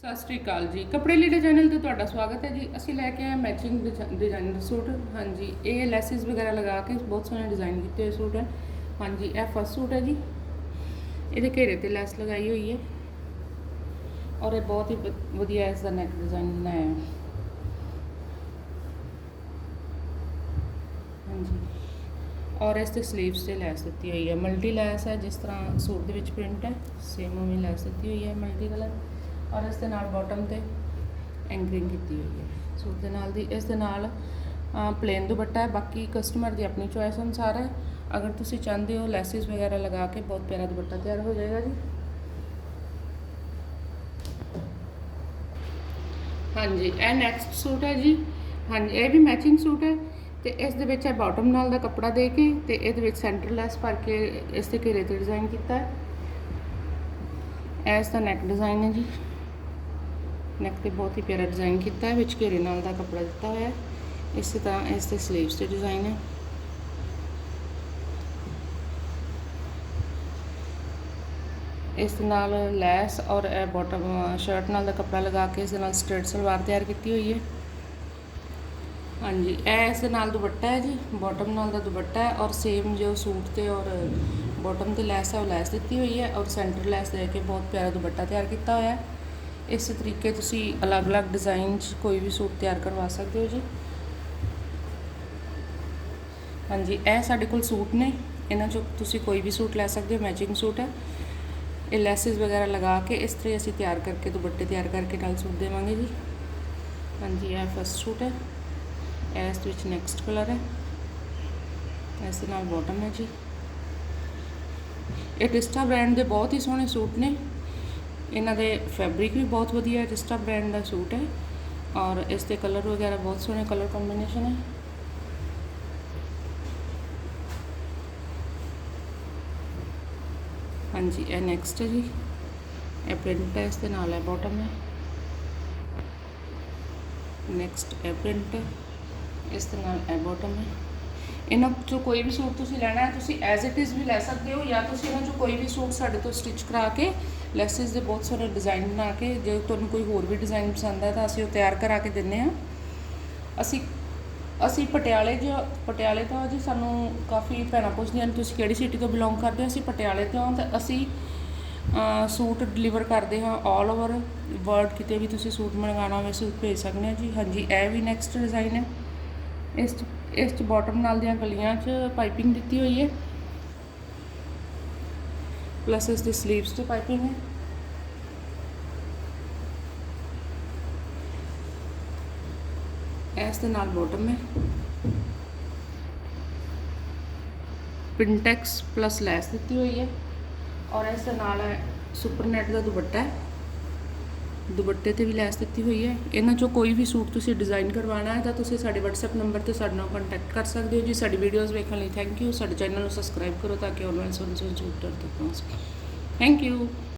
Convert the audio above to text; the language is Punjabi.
ਸਤਿ ਸ਼੍ਰੀ ਅਕਾਲ ਜੀ। ਕੱਪੜੇ ਲੀੜੇ ਚੈਨਲ ਤੇ ਤੁਹਾਡਾ ਸਵਾਗਤ ਹੈ ਜੀ। ਅਸੀਂ ਲੈ ਕੇ ਆਏ ਮੈਚਿੰਗ ਡਿਜ਼ਾਈਨਰ ਸੂਟ ਹਾਂਜੀ, ਇਹ ਲੈਸਿਸ ਵਗੈਰਾ ਲਗਾ ਕੇ ਬਹੁਤ ਸੋਹਣੇ ਡਿਜ਼ਾਈਨ ਕੀਤੇ ਹੋਏ ਸੂਟ ਹੈ। ਹਾਂਜੀ, ਇਹ ਫਸਟ ਸੂਟ ਹੈ ਜੀ। ਇਹਦੇ ਘੇਰੇ ਤੇ ਲੈਸ ਲਗਾਈ ਹੋਈ ਹੈ। ਔਰ ਇਹ ਬਹੁਤ ਹੀ ਵ- ਵਧੀਆ ਇਸ ਦਾ ਨੈਕ ਡਿਜ਼ਾਈਨ ਬਣਾਇਆ ਹੈ। ਹਾਂਜੀ। ਔਰ ਇਸ ਤੇ ਸਲੀਵਸ ਤੇ ਲੈਸ ਦਿੱਤੀ ਹੋਈ ਹੈ। ਮਲਟੀ ਲੈਸ ਹੈ, ਜਿਸ ਤਰ੍ਹਾਂ ਸੂਟ ਦੇ ਵਿੱਚ ਪ੍ਰਿੰਟ ਹੈ ਸੇਮ ਉਵੇਂ ਲੈਸ ਦਿੱਤੀ ਹੋਈ ਹੈ। ਮਲਟੀ ਕਲਰ ਔਰ ਇਸ ਦੇ ਨਾਲ ਬਾਟਮ ਤੇ ਐਂਕਰਿੰਗ ਕੀਤੀ ਹੋਈ ਹੈ। ਸੂਟ ਦੇ ਨਾਲ ਦੀ ਇਸ ਦੇ ਨਾਲ ਪਲੇਨ ਦੁਪੱਟਾ ਹੈ। ਬਾਕੀ ਕਸਟਮਰ ਦੀ ਆਪਣੀ ਚੋਇਸ ਅਨੁਸਾਰ ਹੈ। ਅਗਰ ਤੁਸੀਂ ਚਾਹੁੰਦੇ ਹੋ ਲੈਸਿਸ ਵਗੈਰਾ ਲਗਾ ਕੇ ਬਹੁਤ ਪਿਆਰਾ ਦੁਪੱਟਾ ਤਿਆਰ ਹੋ ਜਾਏਗਾ ਜੀ। ਹਾਂਜੀ, ਇਹ ਨੈਕਸਟ ਸੂਟ ਹੈ ਜੀ। ਹਾਂਜੀ, ਇਹ ਵੀ ਮੈਚਿੰਗ ਸੂਟ ਹੈ। ਤੇ ਇਸ ਦੇ ਵਿੱਚ ਹੈ ਬਾਟਮ ਨਾਲ ਦਾ ਕੱਪੜਾ ਦੇ ਕੇ ਤੇ ਇਹਦੇ ਵਿੱਚ ਸੈਂਟਰ ਲੈਸ ਭਰ ਕੇ ਇਸ ਤੇ ਘੇਰੇ ਤੇ ਡਿਜ਼ਾਈਨ ਕੀਤਾ ਹੈ। ਐਸ ਦਾ ਨੈਕ ਡਿਜ਼ਾਈਨ ਹੈ ਜੀ। ਨੈਕ ਤੇ ਬਹੁਤ ਹੀ ਪਿਆਰਾ ਡਿਜ਼ਾਈਨ ਕੀਤਾ ਹੈ, ਵਿੱਚ ਘੇਰੇ ਨਾਲ ਦਾ ਕੱਪੜਾ ਦਿੱਤਾ ਹੋਇਆ ਹੈ। ਇਸੇ ਤਰ੍ਹਾਂ ਇਸ ਤੇ ਸਲੀਵਸ ਤੇ ਡਿਜ਼ਾਈਨ ਹੈ। ਇਸ ਦੇ ਨਾਲ ਲੈਸ ਔਰ ਇਹ ਬਾਟਮ ਸ਼ਰਟ ਨਾਲ ਦਾ ਕੱਪੜਾ ਲਗਾ ਕੇ ਇਸ ਦੇ ਨਾਲ ਸਟ੍ਰੇਟ ਸਲਵਾਰ ਤਿਆਰ ਕੀਤੀ ਹੋਈ ਹੈ। ਹਾਂਜੀ, ਇਹ ਇਸ ਦੇ ਨਾਲ ਦੁਪੱਟਾ ਹੈ ਜੀ ਬਾਟਮ ਨਾਲ ਦਾ ਦੁਪੱਟਾ ਹੈ ਔਰ ਸੇਮ ਜੋ ਸੂਟ ਤੇ ਔਰ ਬਾਟਮ ਤੇ ਲੈਸ ਹੈ, ਉਹ ਲੈਸ ਦਿੱਤੀ ਹੋਈ ਹੈ ਔਰ ਸੈਂਟਰ ਲੈਸ ਦੇ ਕੇ ਬਹੁਤ ਪਿਆਰਾ ਦੁਪੱਟਾ ਤਿਆਰ ਕੀਤਾ ਹੋਇਆ ਹੈ। ਇਸ ਤਰੀਕੇ ਤੁਸੀਂ ਅਲੱਗ-ਅਲੱਗ ਡਿਜ਼ਾਈਨ 'ਚ ਕੋਈ ਵੀ ਸੂਟ ਤਿਆਰ ਕਰਵਾ ਸਕਦੇ ਹੋ ਜੀ? ਹਾਂਜੀ, ਇਹ ਸਾਡੇ ਕੋਲ ਸੂਟ ਨੇ। ਇਹਨਾਂ 'ਚੋਂ ਤੁਸੀਂ ਕੋਈ ਵੀ ਸੂਟ ਲੈ ਸਕਦੇ ਹੋ ਮੈਚਿੰਗ ਸੂਟ ਹੈ। ਇਹ ਲੈਸਿਸ ਵਗੈਰਾ ਲਗਾ ਕੇ ਇਸ ਤਰ੍ਹਾਂ ਅਸੀਂ ਤਿਆਰ ਕਰਕੇ, ਦੁਪੱਟੇ ਤਿਆਰ ਕਰਕੇ ਨਾਲ ਸੂਟ ਦੇਵਾਂਗੇ ਜੀ। ਹਾਂਜੀ, ਇਹ ਫਸਟ ਸੂਟ ਹੈ। ਇਸ ਵਿੱਚ ਨੈਕਸਟ ਕਲਰ ਹੈ। ਇਸ ਦੇ ਨਾਲ ਬਾਟਮ ਹੈ ਜੀ। ਇਹ ਟਿਸਟਾ ਬ੍ਰਾਂਡ ਦੇ ਬਹੁਤ ਹੀ ਸੋਹਣੇ ਸੂਟ ਨੇ। ਇਹਨਾਂ ਦੇ ਫੈਬਰਿਕ ਵੀ ਬਹੁਤ ਵਧੀਆ ਹੈ ਟਿਸਟਾ ਬ੍ਰਾਂਡ ਦਾ ਸੂਟ ਹੈ ਔਰ ਇਸ ਦੇ ਕਲਰ ਵਗੈਰਾ ਬਹੁਤ ਸੋਹਣੇ ਕਲਰ ਕੰਬੀਨੇਸ਼ਨ ਹੈ ਹਾਂਜੀ ਇਹ ਨੈਕਸਟ ਹੈ ਜੀ ਇਹ ਪ੍ਰਿੰਟ ਹੈ ਇਸ ਦੇ ਨਾਲ ਹੈ ਬਾਟਮ ਹੈ ਨੈਕਸਟ ਇਹ ਪ੍ਰਿੰਟ ਹੈ ਇਸ ਦੇ ਨਾਲ ਇਹ ਬਾਟਮ ਹੈ ਇਹਨਾਂ ਚੋਂ ਕੋਈ ਵੀ ਸੂਟ ਤੁਸੀਂ ਲੈਣਾ ਹੈ ਤੁਸੀਂ ਐਜ਼ ਇਟ ਇਜ਼ ਵੀ ਲੈ ਸਕਦੇ ਹੋ ਜਾਂ ਤੁਸੀਂ ਇਹਨਾਂ ਚੋਂ ਕੋਈ ਵੀ ਸੂਟ ਸਾਡੇ ਤੋਂ ਸਟਿਚ ਕਰਾ ਕੇ ਲੈਸਿਸ ਦੇ ਬਹੁਤ ਸਾਰੇ ਡਿਜ਼ਾਈਨ ਬਣਾ ਕੇ, ਜੇ ਤੁਹਾਨੂੰ ਕੋਈ ਹੋਰ ਵੀ ਡਿਜ਼ਾਈਨ ਪਸੰਦ ਹੈ ਤਾਂ ਅਸੀਂ ਉਹ ਤਿਆਰ ਕਰਾ ਕੇ ਦਿੰਨੇ ਆ ਅਸੀਂ ਅਸੀਂ ਪਟਿਆਲੇ ਜੋ ਪਟਿਆਲੇ ਤੋਂ ਹਾਂ ਜੀ ਸਾਨੂੰ ਕਾਫੀ ਭੈਣਾਂ ਪੁੱਛਦੀਆਂ ਨੇ, ਤੁਸੀਂ ਕਿਹੜੀ ਸਿਟੀ ਤੋਂ ਬਿਲੋਂਗ ਕਰਦੇ ਹੋ? ਅਸੀਂ ਪਟਿਆਲੇ ਤੋਂ ਹਾਂ ਤੇ ਅਸੀਂ ਸੂਟ ਡਿਲੀਵਰ ਕਰਦੇ ਹਾਂ 올 ਓਵਰ ਵਰਲਡ ਕਿਤੇ ਵੀ ਤੁਸੀਂ ਸੂਟ ਮੰਗਵਾਉਣਾ ਹੋਵੇ ਸੂਟ ਭੇਜ ਸਕਦੇ ਹਾਂ ਜੀ। ਹਾਂਜੀ, ਇਹ ਵੀ ਨੈਕਸਟ ਡਿਜ਼ਾਈਨ ਹੈ। ਇਸ 'ਚ ਇਸ 'ਚ ਬਾਟਮ ਨਾਲ ਦੀਆਂ ਗਲੀਆਂ 'ਚ ਪਾਈਪਿੰਗ ਦਿੱਤੀ ਹੋਈ ਹੈ। ਪਲੱਸ ਇਸ ਦੇ ਸਲੀਵਸ ਤੇ ਪਾਈਪਿੰਗ ਹੈ ਇਸ ਦੇ ਨਾਲ ਬਾਟਮ ਹੈ ਪਿੰਟੈਕਸ ਪਲੱਸ ਲੈਸ ਦਿੱਤੀ ਹੋਈ ਹੈ ਔਰ ਇਸ ਦੇ ਨਾਲ ਹੈ ਸੁਪਰ ਨੈਟ ਦਾ ਦੁਪੱਟਾ ਹੈ ਦੁਪੱਟੇ ਤੇ ਵੀ ਲੈਸ ਦਿੱਤੀ ਹੋਈ ਹੈ। ਇਹਨਾਂ ਚੋਂ ਕੋਈ ਵੀ ਸੂਟ ਤੁਸੀਂ ਡਿਜ਼ਾਈਨ ਕਰਵਾਉਣਾ ਹੈ ਤਾਂ ਤੁਸੀਂ ਸਾਡੇ WhatsApp ਨੰਬਰ ਤੇ ਸਾਡੇ ਨਾਲ ਕੰਟੈਕਟ ਕਰ ਸਕਦੇ ਹੋ ਜੀ। ਸਾਡੀ ਵੀਡੀਓਜ਼ ਵੇਖਣ ਲਈ ਥੈਂਕ ਯੂ ਸਾਡੇ ਚੈਨਲ ਨੂੰ ਸਬਸਕ੍ਰਾਈਬ ਕਰੋ ਤਾਂ ਕਿ ਆਉਣ ਵਾਲੇ ਸੋਹਣੇ ਸੋਹਣੇ ਸੂਟ ਤੱਕ ਪਹੁੰਚ ਸਕਣ ਥੈਂਕ ਯੂ